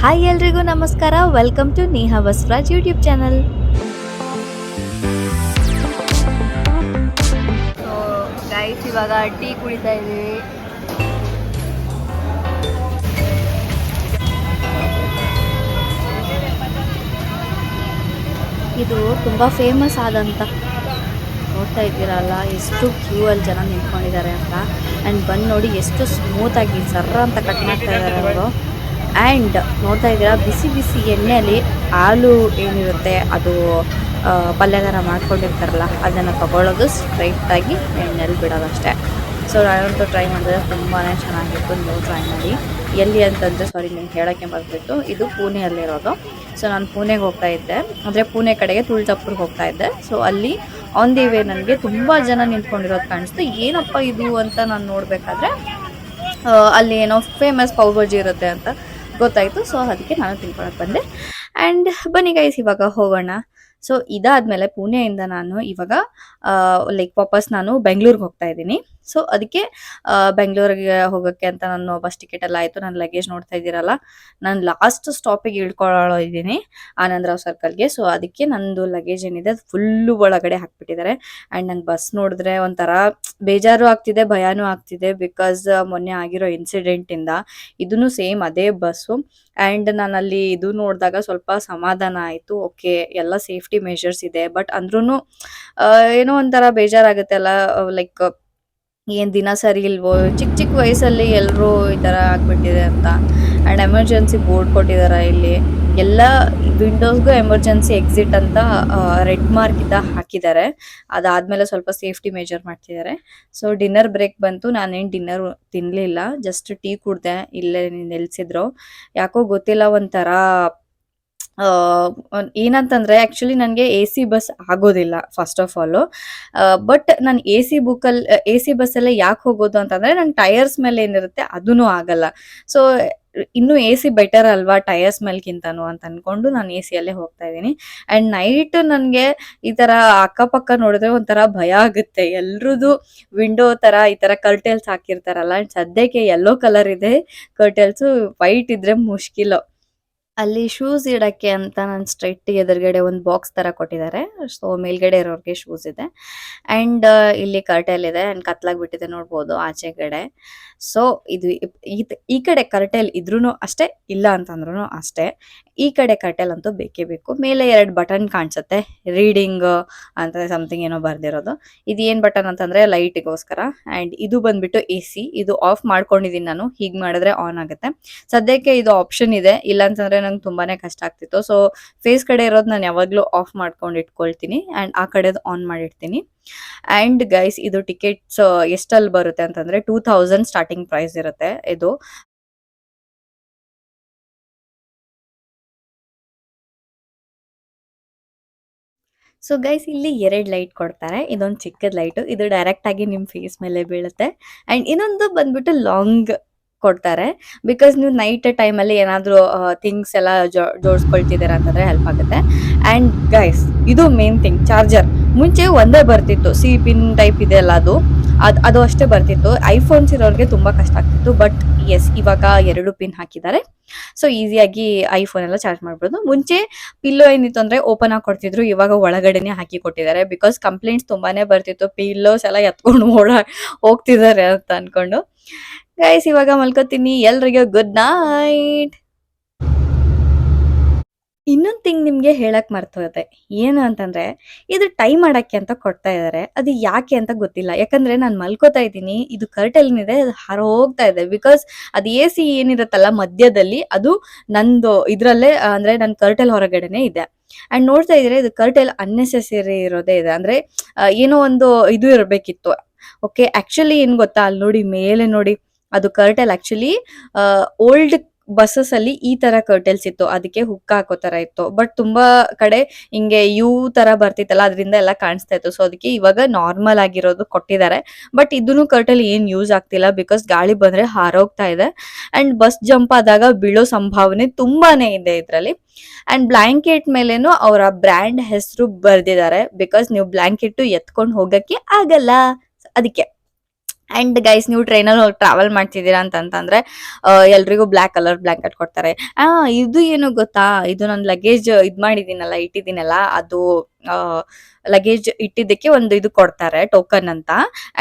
Hi ಎಲ್ರಿಗೂ ನಮಸ್ಕಾರ. Welcome to Neha Vasraj YouTube channel so guys ಇವಾಗ ಟೀ ಕುಡಿತಾ ಇದ್ದೀವಿ. ಇದು ತುಂಬ ಫೇಮಸ್ ಆದಂಥ ನೋಡ್ತಾ ಇದ್ದೀರಲ್ಲ ಎಷ್ಟು ಕ್ಯೂ ಅಲ್ಲಿ ಜನ ನಿಂತ್ಕೊಂಡಿದ್ದಾರೆ ಅಂತ. ಆ್ಯಂಡ್ ಬಂದು ನೋಡಿ ಎಷ್ಟು ಸ್ಮೂತಾಗಿ ಸರ್ರ ಅಂತ ಕಟ್ ಮಾಡ್ತಾ ಇದ್ದಾರೆ ಅವರು. ಆ್ಯಂಡ್ ನೋಡ್ತಾ ಇದ್ದೀರಾ, ಬಿಸಿ ಬಿಸಿ ಎಣ್ಣೆಯಲ್ಲಿ ಹಾಲು ಏನಿರುತ್ತೆ ಅದು ಪಲ್ಯ ಪಲ್ಯಗಾರ ಮಾಡ್ಕೊಂಡಿರ್ತಾರಲ್ಲ, ಅದನ್ನು ತಗೊಳ್ಳೋದು ಸ್ಟ್ರೈಟಾಗಿ ಎಣ್ಣೆಲಿ ಬಿಡೋದಷ್ಟೇ. ಸೊ ನಾನಂತೂ ಟ್ರೈ ಮಾಡಿದ್ರೆ ತುಂಬಾ ಚೆನ್ನಾಗಿತ್ತು ನೀವು ಟ್ರೈ ಮಾಡಿ. ಎಲ್ಲಿ ಅಂತಂದರೆ ಸಾರಿ ನಿಮ್ಗೆ ಹೇಳೋಕ್ಕೆ ಬರ್ತಿತ್ತು ಇದು ಪುಣೆಯಲ್ಲಿರೋದು. ಸೊ ನಾನು ಪುಣೆಗೆ ಹೋಗ್ತಾ ಇದ್ದೆ. ಅಂದರೆ ಪುಣೆ ಕಡೆಗೆ ತುಳ್ಜಾಪುರ್ಗೆ ಹೋಗ್ತಾ ಇದ್ದೆ. ಸೊ ಅಲ್ಲಿ ಆನ್ ದಿ ವೇ ನನಗೆ ತುಂಬ ಜನ ನಿಂತ್ಕೊಂಡಿರೋದು ಕಾಣಿಸ್ತು. ಏನಪ್ಪ ಇದು ಅಂತ ನಾನು ನೋಡಬೇಕಾದ್ರೆ ಅಲ್ಲಿ ಏನೋ ಫೇಮಸ್ ಪಾವ್ ಭಾಜಿ ಇರುತ್ತೆ ಅಂತ. ಗೊತ್ತಾಯಿತು. ಸೊ ಅದಕ್ಕೆ ನಾನು ತಿಳ್ಕೊಳಕ್ ಬಂದೆ. ಆ್ಯಂಡ್ ಬನ್ನಿ ಗೈಸ್ ಇವಾಗ ಹೋಗೋಣ. ಸೊ ಇದಾದ್ಮೇಲೆ ಪುಣೆಯಿಂದ ನಾನು ಇವಾಗ ಲೈಕ್ ವಾಪಸ್ ನಾನು ಬೆಂಗಳೂರಿಗೆ ಹೋಗ್ತಾ ಇದ್ದೀನಿ. ಸೊ ಅದಕ್ಕೆ ಬೆಂಗಳೂರಿಗೆ ಹೋಗೋಕ್ಕೆ ಅಂತ ನಾನು ಬಸ್ ಟಿಕೆಟ್ ಎಲ್ಲ ಆಯಿತು. ನನ್ನ ಲಗೇಜ್ ನೋಡ್ತಾ ಇದ್ದೀರಲ್ಲ, ನಾನು ಲಾಸ್ಟ್ ಸ್ಟಾಪಿಗೆ ಇಳ್ಕೊಳ್ಳೋ ಇದ್ದೀನಿ, ಆನಂದರಾವ್ ಸರ್ಕಲ್ಗೆ ಸೊ ಅದಕ್ಕೆ ನಂದು ಲಗೇಜ್ ಏನಿದೆ, ಅದು ಫುಲ್ಲು ಒಳಗಡೆ ಹಾಕ್ಬಿಟ್ಟಿದ್ದಾರೆ. ಆ್ಯಂಡ್ ನಂಗೆ ಬಸ್ ನೋಡಿದ್ರೆ ಒಂಥರ ಬೇಜಾರು ಆಗ್ತಿದೆ, ಭಯನೂ ಆಗ್ತಿದೆ ಬಿಕಾಸ್ ಮೊನ್ನೆ ಆಗಿರೋ ಇನ್ಸಿಡೆಂಟಿಂದ ಇದನ್ನು ಸೇಮ್ ಅದೇ ಬಸ್ಸು ಆ್ಯಂಡ್ ನಾನು ಅಲ್ಲಿ ಇದು ನೋಡಿದಾಗ ಸ್ವಲ್ಪ ಸಮಾಧಾನ ಆಯಿತು. ಓಕೆ ಎಲ್ಲ ಸೇಫ್ಟಿ ಮೆಷರ್ಸ್ ಇದೆ. ಬಟ್ ಅಂದ್ರೂ ಏನೋ ಒಂಥರ ಬೇಜಾರಾಗುತ್ತೆ ಅಲ್ಲ ಲೈಕ್ ಏನು ದಿನ ಸರಿ ಇಲ್ವೋ? ಚಿಕ್ಕ ಚಿಕ್ಕ ವಯಸ್ಸಲ್ಲಿ ಎಲ್ಲರೂ ಈ ಥರ ಆಗಿಬಿಟ್ಟಿದೆ ಅಂತ. ಆ್ಯಂಡ್ ಎಮರ್ಜೆನ್ಸಿ ಬೋರ್ಡ್ ಕೊಟ್ಟಿದ್ದಾರೆ ಇಲ್ಲಿ. ಎಲ್ಲ ವಿಂಡೋಸ್ಗೂ ಎಮರ್ಜೆನ್ಸಿ ಎಕ್ಸಿಟ್ ಅಂತ ರೆಡ್ ಮಾರ್ಕ್ ಇದ್ದ ಹಾಕಿದ್ದಾರೆ ಅದಾದಮೇಲೆ ಸ್ವಲ್ಪ ಸೇಫ್ಟಿ ಮೇಜರ್ ಮಾಡ್ತಿದ್ದಾರೆ ಸೊ ಡಿನ್ನರ್ ಬ್ರೇಕ್ ಬಂತು. ನಾನೇನು ಡಿನ್ನರ್ ತಿನ್ನಲಿಲ್ಲ ಜಸ್ಟ್ ಟೀ ಕುಡ್ದೆ. ಇಲ್ಲೇ ನೆಲೆಸಿದ್ರು. ಯಾಕೋ ಗೊತ್ತಿಲ್ಲ, ಒಂಥರ ಏನಂತಂದ್ರೆ ಆಕ್ಚುಲಿ ನನಗೆ ಎ ಸಿ ಬಸ್ ಆಗೋದಿಲ್ಲ ಫಸ್ಟ್ ಆಫ್ ಆಲು ಬಟ್ ನಾನು ಎ ಸಿ ಬುಕ್ಕಲ್ಲಿ ಎ ಸಿ ಬಸ್ಸಲ್ಲೇ ಯಾಕೆ ಹೋಗೋದು ಅಂತಂದ್ರೆ ನನ್ನ ಟೈರ್ಸ್ ಮೇಲೆ ಏನಿರುತ್ತೆ ಅದೂ ಆಗಲ್ಲ. ಸೊ ಇನ್ನು ಎ ಸಿ ಬೆಟರ್ ಅಲ್ವಾ ಟೈರ್ಸ್ ಮೇಲ್ಕಿಂತನೂ ಅಂತ ಅನ್ಕೊಂಡು ನಾನು ಎ ಸಿಯಲ್ಲೇ ಹೋಗ್ತಾ ಇದ್ದೀನಿ. ಆ್ಯಂಡ್ ನೈಟ್ ನನಗೆ ಈ ಥರ ಅಕ್ಕಪಕ್ಕ ನೋಡಿದ್ರೆ ಒಂಥರ ಭಯ ಆಗುತ್ತೆ. ಎಲ್ರದ್ದು ವಿಂಡೋ ಥರ ಈ ಥರ ಕರ್ಟೆಲ್ಸ್ ಹಾಕಿರ್ತಾರಲ್ಲ ಅಂಡ್ ಸದ್ಯಕ್ಕೆ ಯೆಲ್ಲೋ ಕಲರ್ ಇದೆ ಕರ್ಟೆಲ್ಸು ವೈಟ್ ಇದ್ರೆ ಮುಷ್ಕಿಲು. ಅಲ್ಲಿ ಶೂಸ್ ಇಡಕ್ಕೆ ಅಂತ ನಾನು ಸ್ಟ್ರೈಟ್ ಎದುರುಗಡೆ ಒಂದು ಬಾಕ್ಸ್ ತರ ಕೊಟ್ಟಿದ್ದಾರೆ. ಸೊ ಮೇಲ್ಗಡೆ ಇರೋರಿಗೆ ಶೂಸ್ ಇದೆ. ಅಂಡ್ ಇಲ್ಲಿ ಕರ್ಟೆಲ್ ಇದೆ. ಅಂಡ್ ಕತ್ಲಾಗ್ ಬಿಟ್ಟಿದೆ ನೋಡ್ಬೋದು ಆಚೆ ಕಡೆ ಸೊ ಇದು ಈ- ಕಡೆ ಕರ್ಟೆಲ್ ಇದ್ರೂ ಅಷ್ಟೇ, ಇಲ್ಲ ಅಂತಂದ್ರೂ ಅಷ್ಟೇ. ಈ ಕಡೆ ಕರ್ಟೆಲ್ ಅಂತೂ ಬೇಕೇ ಬೇಕು. ಮೇಲೆ ಎರಡು ಬಟನ್ ಕಾಣಿಸುತ್ತೆ. ರೀಡಿಂಗ್ ಅಂತ ಸಮಥಿಂಗ್ ಏನೋ ಬರ್ದಿರೋದು. ಇದು ಏನ್ ಬಟನ್ ಅಂತಂದ್ರೆ ಲೈಟ್ಗೋಸ್ಕರ ಅಂಡ್ ಇದು ಬಂದ್ಬಿಟ್ಟು ಎ ಸಿ ಇದು ಆಫ್ ಮಾಡ್ಕೊಂಡಿದೀನಿ ನಾನು. ಹೀಗೆ ಮಾಡಿದ್ರೆ ಆನ್ ಆಗುತ್ತೆ. ಸದ್ಯಕ್ಕೆ ಇದು ಆಪ್ಷನ್ ಇದೆ. ಇಲ್ಲ ಅಂತಂದ್ರೆ ನಂಗೆ ತುಂಬಾನೇ ಕಷ್ಟ ಆಗ್ತಿತ್ತು. ಸೊ ಫೇಸ್ ಕಡೆ ಇರೋದು ನಾನು ಯಾವಾಗಲೂ ಆಫ್ ಮಾಡ್ಕೊಂಡು ಇಟ್ಕೊಳ್ತೀನಿ ಅಂಡ್ ಆ ಕಡೆದು ಆನ್ ಮಾಡಿರ್ತೀನಿ ಅಂಡ್ ಗೈಸ್ ಇದು ಟಿಕೆಟ್ಸ್ ಎಷ್ಟಲ್ಲಿ ಬರುತ್ತೆ ಅಂತಂದ್ರೆ ಟೂ ಥೌಸಂಡ್ ಸ್ಟಾರ್ಟಿಂಗ್ ಪ್ರೈಸ್ ಇರುತ್ತೆ ಇದು. ಸೊ ಗೈಸ್ ಇಲ್ಲಿ ಎರಡು ಲೈಟ್ ಕೊಡ್ತಾರೆ, ಇದೊಂದು ಚಿಕ್ಕದ ಲೈಟು ಇದು ಡೈರೆಕ್ಟ್ ಆಗಿ ನಿಮ್ಮ ಫೇಸ್ ಮೇಲೆ ಬೀಳುತ್ತೆ. ಅಂಡ್ ಇನ್ನೊಂದು ಬಂದ್ಬಿಟ್ಟು ಲಾಂಗ್ ಕೊಡ್ತಾರೆ. ಬಿಕಾಸ್ ನೀವು ನೈಟ್ ಟೈಮಲ್ಲಿ ಏನಾದರೂ ಥಿಂಗ್ಸ್ ಎಲ್ಲ ಜೋಡಿಸ್ಕೊಳ್ತಿದ್ದೀರಾ ಅಂತಂದ್ರೆ ಹೆಲ್ಪ್ ಆಗುತ್ತೆ. ಆ್ಯಂಡ್ ಗೈಸ್ ಇದು ಮೇನ್ ಥಿಂಗ್ ಚಾರ್ಜರ್ ಮುಂಚೆ ಒಂದೇ ಬರ್ತಿತ್ತು ಸಿ ಪಿನ್ ಟೈಪ್ ಇದೆ ಅಲ್ಲ ಅದು. ಅದು ಅದು ಅಷ್ಟೇ ಬರ್ತಿತ್ತು. ಐಫೋನ್ಸ್ ಇರೋರಿಗೆ ತುಂಬ ಕಷ್ಟ ಆಗ್ತಿತ್ತು ಬಟ್ ಎಸ್ ಇವಾಗ ಎರಡು ಪಿನ್ ಹಾಕಿದ್ದಾರೆ. ಸೊ ಈಸಿಯಾಗಿ ಐಫೋನ್ ಎಲ್ಲ ಚಾರ್ಜ್ ಮಾಡ್ಬೋದು. ಮುಂಚೆ ಪಿಲ್ಲೋ ಏನಿತ್ತು ಅಂದ್ರೆ ಓಪನ್ ಆಗಿ ಕೊಡ್ತಿದ್ರು, ಇವಾಗ ಒಳಗಡೆನೆ ಹಾಕಿ ಕೊಟ್ಟಿದ್ದಾರೆ. ಬಿಕಾಸ್ ಕಂಪ್ಲೇಂಟ್ಸ್ ತುಂಬಾನೇ ಬರ್ತಿತ್ತು ಪಿಲ್ಲೋಸ್ ಎಲ್ಲ ಎತ್ಕೊಂಡು ಓಡ, ಹೋಗ್ತಿದ್ದಾರೆ ಅಂತ ಅನ್ಕೊಂಡು. ಗೈಸ್ ಇವಾಗ ಮಲ್ಕೋತೀನಿ. ಎಲ್ರಿಗೂ ಗುಡ್ ನೈಟ್ ಇನ್ನೊಂದು ತಿಂಗ್ ನಿಮ್ಗೆ ಹೇಳಕ್ ಮರ್ತೋದೆ. ಏನು ಅಂತಂದ್ರೆ, ಇದು ಟೈಮ್ ಮಾಡಕ್ಕೆ ಅಂತ ಕೊಡ್ತಾ ಇದಾರೆ. ಅದು ಯಾಕೆ ಅಂತ ಗೊತ್ತಿಲ್ಲ. ಯಾಕಂದ್ರೆ ನಾನು ಮಲ್ಕೋತಾ ಇದ್ದೀನಿ. ಇದು ಕರ್ಟೆಲ್ ಏನಿದೆ ಅದು ಹೊರ ಹೋಗ್ತಾ ಇದೆ. ಬಿಕಾಸ್ ಅದು ಎ ಸಿ ಏನಿರುತ್ತಲ್ಲ ಮಧ್ಯದಲ್ಲಿ, ಅದು ನಂದು ಇದ್ರಲ್ಲೇ, ಅಂದ್ರೆ ನನ್ನ ಕರ್ಟೆಲ್ ಹೊರಗಡೆನೆ ಇದೆ. ಅಂಡ್ ನೋಡ್ತಾ ಇದ್ರೆ ಇದು ಕರ್ಟೆಲ್ ಅನ್ನೆಸೆಸರಿ ಇರೋದೇ ಇದೆ. ಅಂದ್ರೆ ಏನೋ ಒಂದು ಇದು ಇರಬೇಕಿತ್ತು. ಓಕೆ ಆಕ್ಚುಲಿ ಏನ್ ಗೊತ್ತಾ? ಅಲ್ಲಿ ನೋಡಿ, ಮೇಲೆ ನೋಡಿ. ಅದು ಕರ್ಟೆಲ್ ಆಕ್ಚುಲಿ ಓಲ್ಡ್ ಬಸ್ಸಸ್ ಅಲ್ಲಿ ಈ ತರ ಕರ್ಟೆಲ್ಸ್ ಇತ್ತು, ಅದಕ್ಕೆ ಹುಕ್ ಹಾಕೋ ತರ ಇತ್ತು. ಬಟ್ ತುಂಬಾ ಕಡೆ ಹಿಂಗೆ ಯು ತರ ಬರ್ತಿತ್ತಲ್ಲ, ಅದರಿಂದ ಎಲ್ಲ ಕಾಣಿಸ್ತಾ ಇತ್ತು. ಸೊ ಅದಕ್ಕೆ ಇವಾಗ ನಾರ್ಮಲ್ ಆಗಿರೋದು ಕೊಟ್ಟಿದ್ದಾರೆ. ಬಟ್ ಇದನ್ನು ಕರ್ಟೆಲ್ ಏನ್ ಯೂಸ್ ಆಗ್ತಿಲ್ಲ ಬಿಕಾಸ್ ಗಾಳಿ ಬಂದ್ರೆ ಹಾರೋಗ್ತಾ ಇದೆ. ಅಂಡ್ ಬಸ್ ಜಂಪ್ ಆದಾಗ ಬೀಳೋ ಸಂಭಾವನೆ ತುಂಬಾನೇ ಇದೆ ಇದರಲ್ಲಿ. ಅಂಡ್ ಬ್ಲಾಂಕೆಟ್ ಮೇಲೇನು ಅವರ ಬ್ರ್ಯಾಂಡ್ ಹೆಸರು ಬರ್ದಿದ್ದಾರೆ. ಬಿಕಾಸ್ ನೀವು ಬ್ಲಾಂಕೆಟ್ ಎತ್ಕೊಂಡು ಹೋಗಕ್ಕೆ ಆಗಲ್ಲ. ಅದಕ್ಕೆ. ಅಂಡ್ ಗೈಸ್ ನೀವು ಟ್ರೈನಲ್ಲಿ ಹೋಗಿ ಟ್ರಾವೆಲ್ ಮಾಡ್ತಿದ್ದೀರಾ ಅಂತಂತಂದ್ರೆ ಎಲ್ರಿಗೂ ಬ್ಲ್ಯಾಕ್ ಕಲರ್ ಬ್ಲ್ಯಾಂಕೆಟ್ ಕೊಡ್ತಾರೆ. ಇದು ಏನು ಗೊತ್ತಾ? ಇದು ನನ್ನ ಲಗೇಜ್ ಇದ್ ಮಾಡಿದ್ದೀನಲ್ಲ, ಇಟ್ಟಿದ್ದೀನಲ್ಲ, ಅದು ಲಗೇಜ್ ಇಟ್ಟಿದ್ದಕ್ಕೆ ಒಂದು ಇದು ಕೊಡ್ತಾರೆ ಟೋಕನ್ ಅಂತ.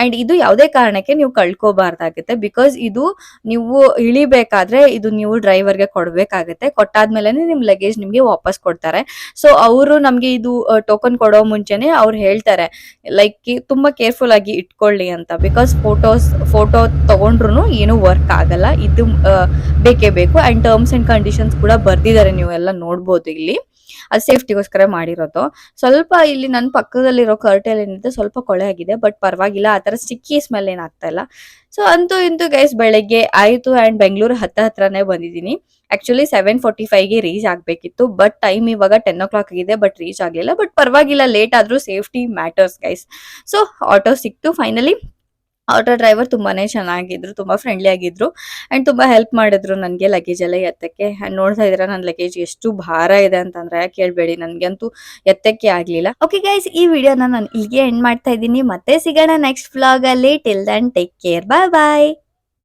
ಅಂಡ್ ಇದು ಯಾವುದೇ ಕಾರಣಕ್ಕೆ ನೀವು ಕಳ್ಕೋಬಾರ್ದಾಗುತ್ತೆ ಬಿಕಾಸ್ ಇದು ನೀವು ಇಳಿಬೇಕಾದ್ರೆ ಇದು ನೀವು ಡ್ರೈವರ್ಗೆ ಕೊಡ್ಬೇಕಾಗುತ್ತೆ. ಕೊಟ್ಟಾದ್ಮೇಲೆ ನಿಮ್ ಲಗೇಜ್ ನಿಮ್ಗೆ ವಾಪಸ್ ಕೊಡ್ತಾರೆ. ಸೊ ಅವರು ನಮ್ಗೆ ಇದು ಟೋಕನ್ ಕೊಡೋ ಮುಂಚೆನೆ ಅವ್ರು ಹೇಳ್ತಾರೆ, ಲೈಕ್, ತುಂಬಾ ಕೇರ್ಫುಲ್ ಆಗಿ ಇಟ್ಕೊಳ್ಳಿ ಅಂತ. ಬಿಕಾಸ್ ಫೋಟೋಸ್ ಫೋಟೋ ತಗೊಂಡ್ರು ಏನು ವರ್ಕ್ ಆಗಲ್ಲ. ಇದು ಬೇಕೇ ಬೇಕು. ಅಂಡ್ ಟರ್ಮ್ಸ್ ಅಂಡ್ ಕಂಡೀಷನ್ಸ್ ಕೂಡ ಬರ್ದಿದ್ದಾರೆ ನೀವು ಎಲ್ಲ ನೋಡ್ಬೋದು ಇಲ್ಲಿ. ಅದು ಸೇಫ್ಟಿಗೋಸ್ಕರ ಮಾಡಿರೋದು. ಸ್ವಲ್ಪ ಇಲ್ಲಿ ನನ್ನ ಪಕ್ಕದಲ್ಲಿರೋ ಕರ್ಟೆಲ್ ಏನಿದೆ ಸ್ವಲ್ಪ ಕೊಳೆ ಆಗಿದೆ ಬಟ್ ಪರವಾಗಿಲ್ಲ, ಆ ಥರ ಸ್ಟಿಕ್ಕಿ ಸ್ಮೆಲ್ ಏನಾಗ್ತಾ ಇಲ್ಲ. ಸೊ ಅಂತೂ ಇಂತೂ ಗೈಸ್ ಬೆಳಗ್ಗೆ ಆಯಿತು ಆ್ಯಂಡ್ ಬೆಂಗಳೂರು ಹತ್ತ ಹತ್ರನೇ ಬಂದಿದ್ದೀನಿ. ಆ್ಯಕ್ಚುಲಿ ಸೆವೆನ್ ಫೋರ್ಟಿ ಫೈವ್ಗೆ ರೀಚ್ ಆಗಬೇಕಿತ್ತು ಬಟ್ ಟೈಮ್ ಇವಾಗ ಟೆನ್ ಓ ಕ್ಲಾಕ್ ಆಗಿದೆ ಬಟ್ ರೀಚ್ ಆಗಲಿಲ್ಲ ಬಟ್ ಪರವಾಗಿಲ್ಲ ಲೇಟ್ ಆದರೂ safety matters guys so auto ಸಿಕ್ತು ಫೈನಲಿ ಆಟೋ ಡ್ರೈವರ್ ತುಂಬಾನೇ ಚೆನ್ನಾಗಿದ್ರು, ತುಂಬಾ ಫ್ರೆಂಡ್ಲಿ ಆಗಿದ್ರು ಅಂಡ್ ತುಂಬಾ ಹೆಲ್ಪ್ ಮಾಡಿದ್ರು ನನಗೆ ಲಗೇಜ್ ಎಲ್ಲ ಎತ್ತಕ್ಕೆ. ಅಂಡ್ ನೋಡ್ತಾ ಇದ್ರ ನನ್ನ ಲಗೇಜ್ ಎಷ್ಟು ಭಾರ ಇದೆ ಅಂತಂದ್ರೆ ಕೇಳಬೇಡಿ ಅಂತೂ ಎತ್ತಕ್ಕೆ ಆಗ್ಲಿಲ್ಲ. ಓಕೆ ಗೈಸ್ ಈ ವಿಡಿಯೋನ ನಾನು ಇಲ್ಲಿಗೆ ಎಂಡ್ ಮಾಡ್ತಾ ಇದ್ದೀನಿ. ಮತ್ತೆ ಸಿಗೋಣ ನೆಕ್ಸ್ಟ್ ವ್ಲಾಗ್ ಅಲ್ಲಿ. Till then take care bye bye